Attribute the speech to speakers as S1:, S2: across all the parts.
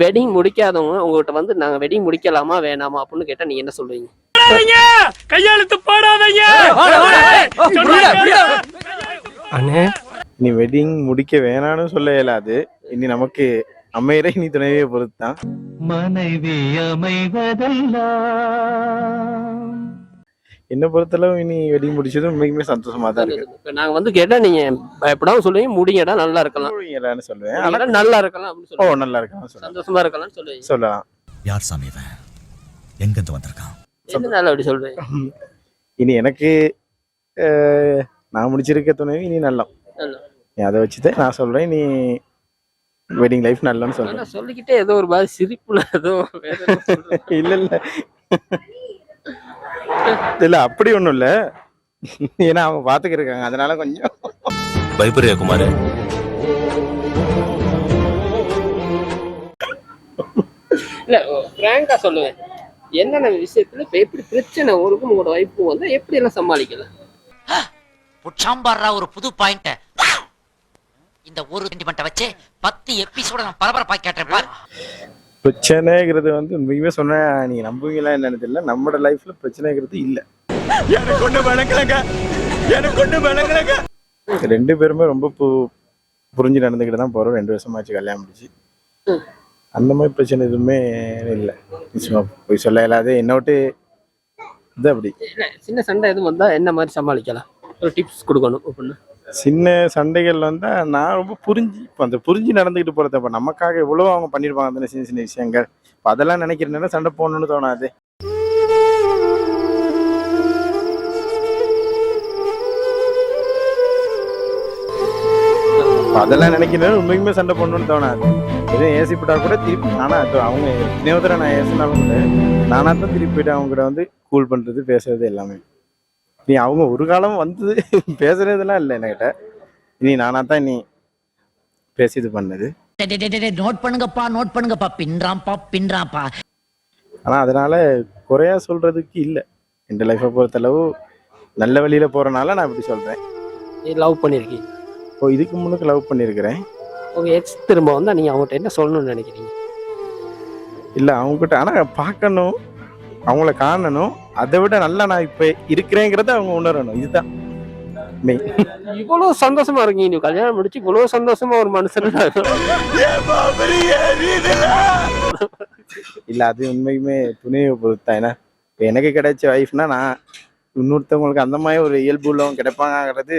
S1: Wedding முடிக்காதவங்க உங்ககிட்ட வந்து நாங்க வெட்டிங் முடிக்கலாமா வேணாமா அப்படின்னு கேட்டா நீங்க என்ன சொல்லுவீங்க
S2: கையெழுத்து போடாதீங்க
S1: அண்ணே
S3: இனி வெட்டிங் முடிக்க வேணாம்னு சொல்ல இயலாது இனி நமக்கு அமையற இனி துணைவியை பொறுத்து தான்
S4: மனைவி அமைவதெல்லாம்
S3: என்னை பொறுத்தளவு இனி வெட்டிங் முடிச்சதும் உண்மைக்குமே சந்தோஷமா தான் இருக்கு.
S1: இப்ப நாங்க வந்து கேட்டா நீங்க பயப்படாம சொல்லுவீங்க முடிங்கடா நல்லா இருக்கலாம்.
S3: இல்லைன்னு சொல்லுவேன். ஆனா
S1: முடிங்கடா, நல்லா இருக்கலாம் அப்படின்னு
S3: ஓ நல்லா சொல்லுவேன்.
S1: சந்தோஷமா இருக்கலாம்னு சொல்லுவீங்க.
S3: சொல்லலாம்.
S5: யார் சாமி இவன்? எங்கிருந்து வந்திருக்கான்?
S1: எதனால அப்படி சொல்றீங்க?
S3: இனி எனக்கு நான் முடிச்சிருக்க துணைவி இனி நல்லா. நீ அதை வச்சுதான் நான் சொல்றேன் நீ வெட்டிங் லைஃப் நல்லன்னு சொல்றேன்.
S1: சொல்லிக்கிட்டே ஏதோ ஒரு மாதிரி சிரிப்புல ஏதோ.
S3: இல்ல இல்ல. இல்ல அப்படி ஒண்ணும் இல்ல. ஏன்னா அவங்க பாத்துக்க இருக்காங்க அதனால கொஞ்சம்.
S5: பயப்படுறியா குமாரு?
S1: இல்ல பிராங்கா சொல்லுவேன். என்னென்ன விஷயத்துல இப்ப எப்படி பிரச்சனை ஒருக்கும் உங்களோட வைப்பும் வந்து எப்படி எல்லாம் சமாளிக்கலாம்
S6: புட்சாம்பாடுறா ஒரு புது பாயிண்ட் இந்த ஒரு சென்டிமெண்ட்டை வச்சு பத்து எபிசோட நான் பரபரப்பா கேட்டேன் பாரு.
S3: பிரச்சனைங்கிறது வந்து உண்மையுமே சொன்னா நீங்க நம்புவீங்களா என்னன்னு தெரியல. நம்மளோட லைஃப்ல பிரச்சனைங்கிறது இல்ல.
S5: எனக்கு ஒண்ணு விளங்கலங்க. எனக்கு ஒண்ணு விளங்கலங்க.
S3: ரெண்டு பேருமே ரொம்ப பு- புரிஞ்சு நடந்துக்கிட்டு தான் போறோம். ரெண்டு வருஷமாச்சு கல்யாணம் முடிச்சு. அந்த மாதிரி பிரச்சனை எதுவுமே இல்லை. சும்மா போய் சொல்ல இயலாது என்ன விட்டு இது அப்படி.
S1: இல்ல சின்ன சண்டை எதுவும் வந்தா என்ன மாதிரி சமாளிக்கலாம்? ஒரு டிப்ஸ் கொடுக்கணும் அப்படின்னு
S3: சின்ன சண்டைகள் வந்தால் நான் ரொம்ப புரிஞ்சு இப்போ அந்த புரிஞ்சு நடந்துக்கிட்டு போகிறத இப்போ நமக்காக எவ்வளோ அவங்க பண்ணியிருப்பாங்க அந்த சின்ன சின்ன விஷயங்கள். இப்போ அதெல்லாம் நினைக்கிறேன்னா சண்டை போடணும்னு தோணாது. அதெல்லாம் நினைக்கிறேன் உண்மைக்குமே சண்டை போடணும்னு தோணாது. எதுவும் ஏசி போட்டால் கூட திருப்பி நானா அவங்க இன்னொருத்தர நான் ஏசினாலும் கூட நானாக தான் திருப்பி போயிட்டு அவங்க கூட வந்து கூல் பண்ணுறது பேசுறது எல்லாமே. நீ அவங்க ஒரு காலம் வந்து பேசுறதெல்லாம் இல்லை என்கிட்ட இனி நானா தான் நீ பேசி இது பண்ணது
S6: நோட் பண்ணுங்கப்பா நோட் பண்ணுங்கப்பா. பின்றாம்பா பின்றாம்பா
S3: ஆனா அதனால குறையா சொல்றதுக்கு இல்லை. இந்த லைஃப்பை பொறுத்தளவு நல்ல வழியில போறனால நான் இப்படி சொல்றேன்.
S1: நீ லவ் பண்ணிருக்கீங்க.
S3: ஓ இதுக்கு முன்னுக்கு லவ் பண்ணியிருக்கிறேன்
S1: உங்க எக்ஸ் திரும்ப வந்தா நீங்க அவங்ககிட்ட என்ன சொல்லணும்னு நினைக்கிறீங்க?
S3: இல்லை அவங்ககிட்ட ஆனா பார்க்கணும். அவங்கள காணணும். அதை விட நல்லா நான் இப்போ இருக்கிறேங்கிறத அவங்க உணரணும். இதுதான் மெயின்
S1: இவ்வளவு சந்தோஷமா இருக்கீங்க நீ கல்யாணம் முடிச்சு இவ்வளவு சந்தோஷமா ஒரு மனுஷன்
S3: இல்லை அது உண்மைக்குமே துணியை பொறுத்தான் ஏன்னா எனக்கு கிடைச்ச ஒய்ஃப்னா நான் இன்னொருத்தவங்களுக்கு அந்த மாதிரி ஒரு இயல்பு உள்ளவங்க கிடைப்பாங்கங்கிறது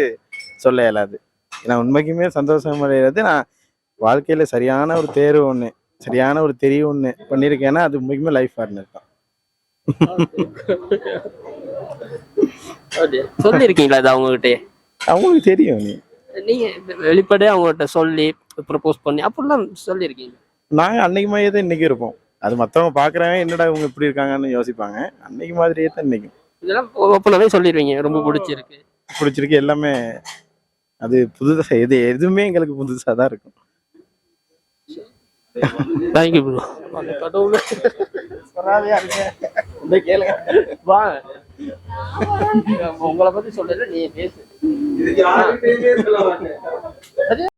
S3: சொல்ல இயலாது ஏன்னா உண்மைக்குமே சந்தோஷம் அடைகிறது நான் வாழ்க்கையில சரியான ஒரு தேர்வு ஒன்று சரியான ஒரு தெரிவு ஒன்று பண்ணியிருக்கேன்னா அது உண்மைக்குமே லைஃப் பார்ட்னர் தான்.
S1: சொல்லிருக்கீங்களா இது அவங்ககிட்ட
S3: அவங்களுக்கு தெரியும் நீ.
S1: நீங்க வெளிப்படையா அவங்ககிட்ட சொல்லி ப்ரப்போஸ் பண்ணி அப்படிலாம் சொல்லியிருக்கீங்க
S3: நாங்கள் அன்னைக்கு மாதிரியே தான் இன்னைக்கு இருப்போம். அது மற்றவங்க பார்க்குறவங்க என்னடா இவங்க இப்படி இருக்காங்கன்னு யோசிப்பாங்க. அன்னைக்கு மாதிரியே தான் இன்னைக்கும்
S1: இதெல்லாம் ஓப்பனாவே சொல்லிடுவீங்க ரொம்ப பிடிச்சிருக்கு.
S3: பிடிச்சிருக்கு. எல்லாமே அது புதுசா எது எதுவுமே எங்களுக்கு புதுசாக தான் இருக்கும்.
S1: தேங்க்யூ ப்ரோ கடவுளே வா உங்களை பத்தி சொல்லல நீ பேசு.